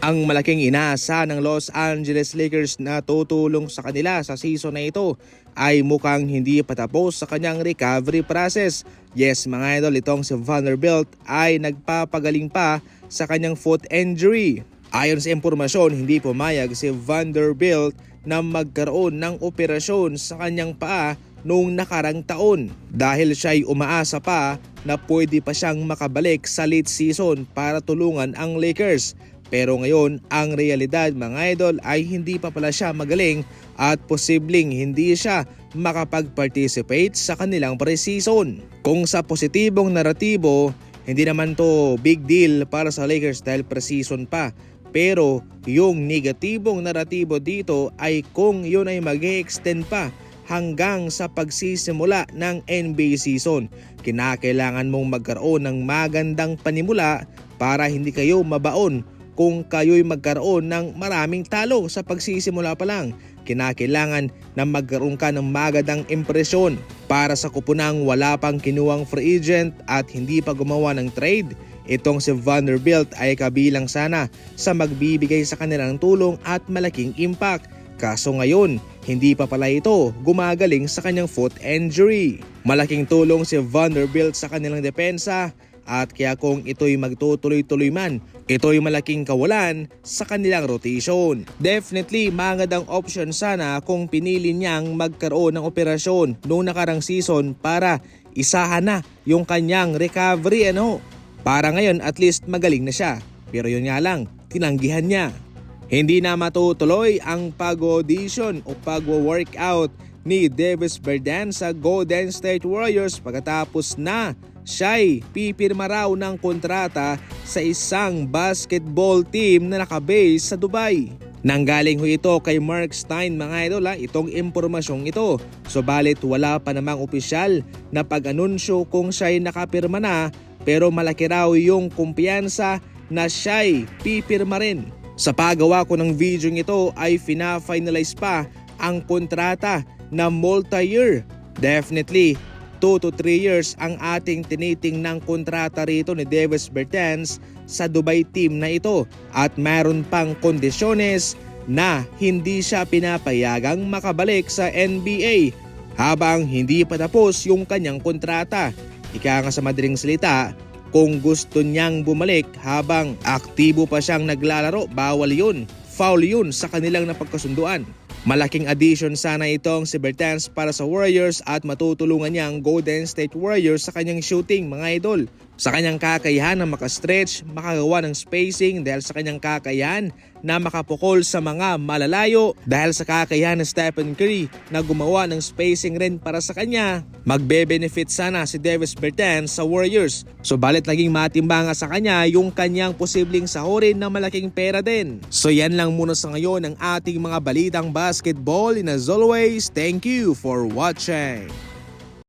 Ang malaking inaasa ng Los Angeles Lakers na tutulong sa kanila sa season na ito ay mukhang hindi patapos sa kanyang recovery process. Yes mga idol, itong si Vanderbilt ay nagpapagaling pa sa kanyang foot injury. Ayon sa impormasyon, hindi pumayag si Vanderbilt na magkaroon ng operasyon sa kanyang paa noong nakarang taon dahil siya ay umaasa pa na pwede pa siyang makabalik sa late season para tulungan ang Lakers. Pero ngayon, ang realidad mga idol ay hindi pa pala siya magaling at posibleng hindi siya makapag-participate sa kanilang preseason. Kung sa positibong naratibo, hindi naman to big deal para sa Lakers dahil preseason pa. Pero yung negatibong naratibo dito ay kung yun ay mag extend pa hanggang sa pagsisimula ng NBA season. Kinakailangan mong magkaroon ng magandang panimula para hindi kayo mabaon kung kayo'y magkaroon ng maraming talo sa pagsisimula pa lang. Kinakailangan na magkaroon ka ng magandang impresyon para sa kupunang wala pang kinuwang free agent at hindi pa gumawa ng trade. Itong si Vanderbilt ay kabilang sana sa magbibigay sa kanilang tulong at malaking impact. Kaso ngayon, hindi pa pala ito gumagaling sa kanyang foot injury. Malaking tulong si Vanderbilt sa kanilang depensa at kaya kung ito'y magtutuloy-tuloy man, ito'y malaking kawalan sa kanilang rotation. Definitely, magandang option sana kung pinili niyang magkaroon ng operasyon noong nakarang season para isahan na yung kanyang recovery ano. Para ngayon at least magaling na siya. Pero yun nga lang, tinanggihan niya. Hindi na matutuloy ang pag-audition o pag-workout ni Davis Berdan sa Golden State Warriors pagkatapos na siya'y pipirma raw ng kontrata sa isang basketball team na nakabase sa Dubai. Nanggaling ho ito kay Mark Stein mga idol ha, itong impormasyong ito. Subalit wala pa namang opisyal na pag-anunsyo kung siya'y nakapirma na pero malaki raw yung kumpiyansa na siya'y pipirma rin. Sa paggawa ko ng video ito ay fina-finalize pa ang kontrata na multi-year. Definitely, 2 to 3 years ang ating tiniting ng kontrata rito ni Davis Bertans sa Dubai team na ito at mayroon pang kondisyones na hindi siya pinapayagang makabalik sa NBA habang hindi pa tapos yung kanyang kontrata. Ika nga sa madaling salita, kung gusto niyang bumalik habang aktibo pa siyang naglalaro, bawal yun. Foul yun sa kanilang napagkasunduan. Malaking addition sana itong si Bertans para sa Warriors at matutulungan niya ang Golden State Warriors sa kanyang shooting mga idol. Sa kanyang kakayahan na makastretch, makagawa ng spacing dahil sa kanyang kakayahan na makapukol sa mga malalayo dahil sa kakayahan ng Stephen Curry na gumawa ng spacing rin para sa kanya. Magbe-benefit sana si Davis Bertans sa Warriors. Subalit naging matimbanga sa kanya yung kanyang posibleng sahurin na malaking pera din. So yan lang muna sa ngayon ang ating mga balitang basketball and as always, thank you for watching.